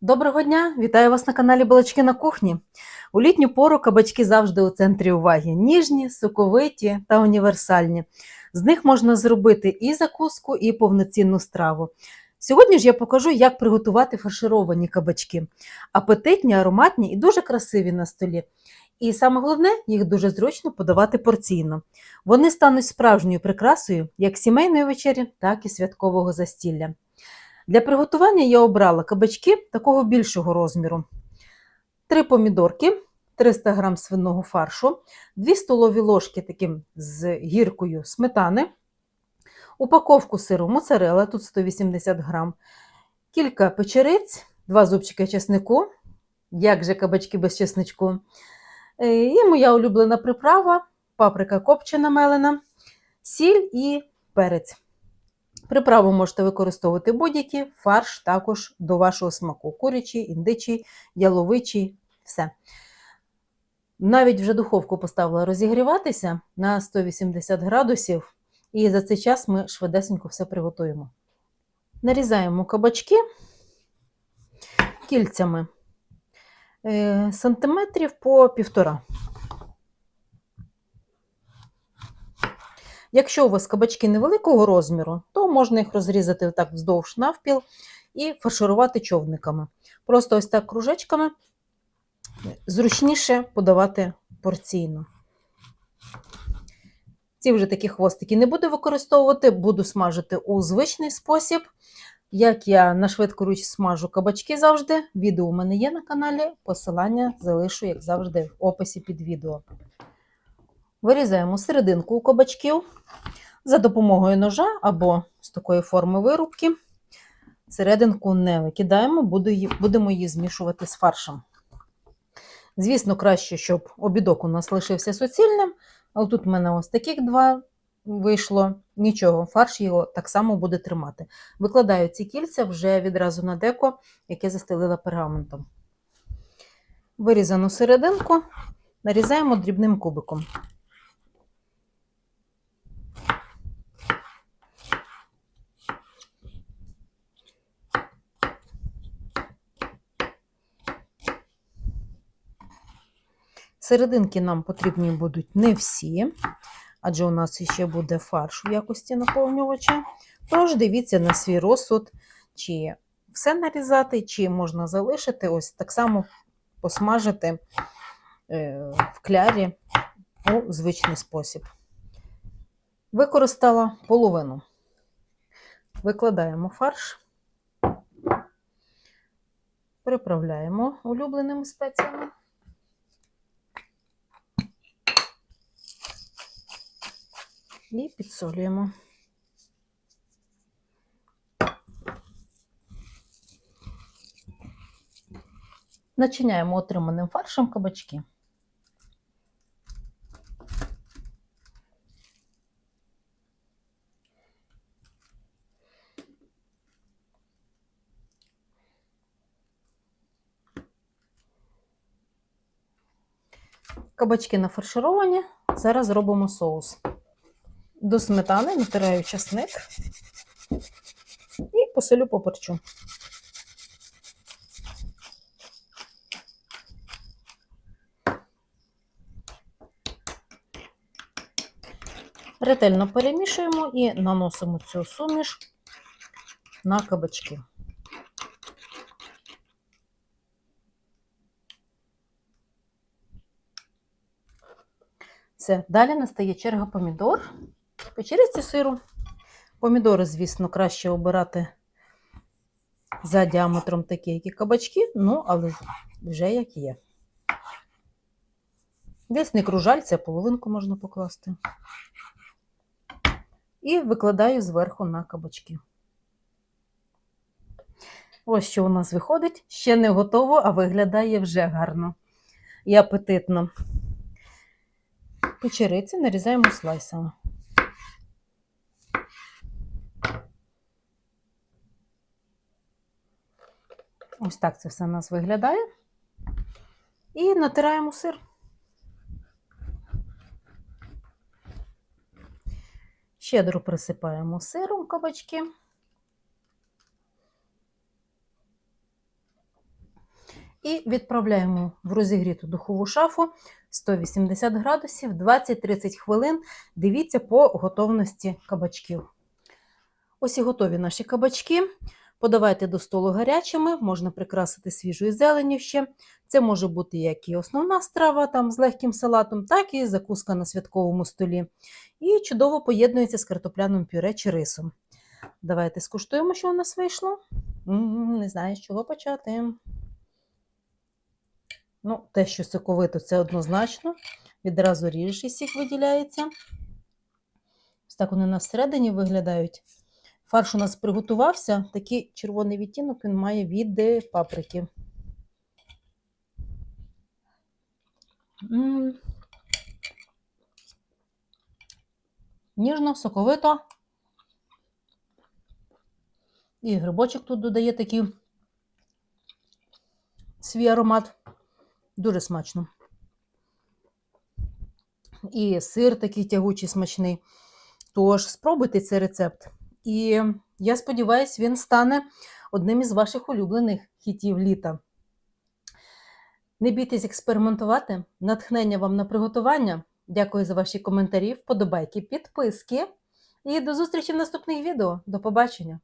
Доброго дня! Вітаю вас на каналі Балачки на кухні. У літню пору кабачки завжди у центрі уваги. Ніжні, соковиті та універсальні. З них можна зробити і закуску, і повноцінну страву. Сьогодні ж я покажу, як приготувати фаршировані кабачки. Апетитні, ароматні і дуже красиві на столі. І саме головне, їх дуже зручно подавати порційно. Вони стануть справжньою прикрасою як сімейної вечері, так і святкового застілля. Для приготування я обрала кабачки такого більшого розміру, 3 помідорки, 300 г свиного фаршу, 2 столові ложки таким з гіркою сметани, упаковку сиру моцарела, тут 180 г, кілька печериць, 2 зубчики чеснику, як же кабачки без чесничку, е, і моя улюблена приправа, паприка копчена мелена, сіль і перець. Приправу можете використовувати будь-які, фарш також до вашого смаку. Курячий, індичий, яловичий, все. Навіть вже духовку поставила розігріватися на 180 градусів, і за цей час ми швидесенько все приготуємо. Нарізаємо кабачки кільцями е, сантиметрів по півтора. Якщо у вас кабачки невеликого розміру, то можна їх розрізати так вздовж навпіл і фарширувати човниками. Просто ось так кружечками зручніше подавати порційно. Ці вже такі хвостики не буду використовувати, буду смажити у звичний спосіб. Як я на швидку руч смажу кабачки завжди, відео у мене є на каналі, посилання залишу, як завжди, в описі під відео. Вирізаємо серединку у кабачків за допомогою ножа або з такої форми вирубки. Серединку не викидаємо, будемо її змішувати з фаршем. Звісно, краще, щоб обідок у нас лишився суцільним, але тут в мене ось таких два вийшло. Нічого, фарш його так само буде тримати. Викладаю ці кільця вже відразу на деко, яке застелила пергаментом. Вирізану серединку нарізаємо дрібним кубиком. Серединки нам потрібні будуть не всі, адже у нас ще буде фарш в якості наповнювача. Тож дивіться на свій розсуд, чи все нарізати, чи можна залишити, ось так само посмажити е, в клярі у звичний спосіб. Використала половину. Викладаємо фарш, приправляємо улюбленими спеціями. І підсолюємо. Начиняємо отриманим фаршем кабачки. Кабачки нафаршировані, зараз зробимо соус. До сметани натираю часник і посолю поперчу. Ретельно перемішуємо і наносимо цю суміш на кабачки. Все, далі настає черга помідор. Печериці сиру. Помідори, звісно, краще обирати за діаметром такі, як і кабачки, ну, але вже як є. Десь не кружальця, половинку можна покласти. І викладаю зверху на кабачки. Ось що у нас виходить. Ще не готово, а виглядає вже гарно і апетитно. Печериці нарізаємо слайсами. Ось так це все у нас виглядає. І натираємо сир. Щедро присипаємо сиром кабачки. І відправляємо в розігріту духову шафу 180 градусів 20-30 хвилин. Дивіться по готовності кабачків. Ось і готові наші кабачки. Подавайте до столу гарячими, можна прикрасити свіжою зеленню ще. Це може бути як і основна страва там, з легким салатом, так і закуска на святковому столі. І чудово поєднується з картопляним пюре чи рисом. Давайте скуштуємо, що у нас вийшло. Не знаю, з чого почати. Ну, те, що соковито, це однозначно. Відразу ріжеш, сік виділяється. Ось так вони на всередині виглядають. Фарш у нас приготувався. Такий червоний відтінок він має від паприки. М. Ніжно, соковито. І грибочок тут додає такий свій аромат. Дуже смачно. І сир такий тягучий, смачний. Тож спробуйте цей рецепт. І я сподіваюся, він стане одним із ваших улюблених хітів літа. Не бійтесь експериментувати. Натхнення вам на приготування. Дякую за ваші коментарі, вподобайки, підписки. І до зустрічі в наступних відео. До побачення!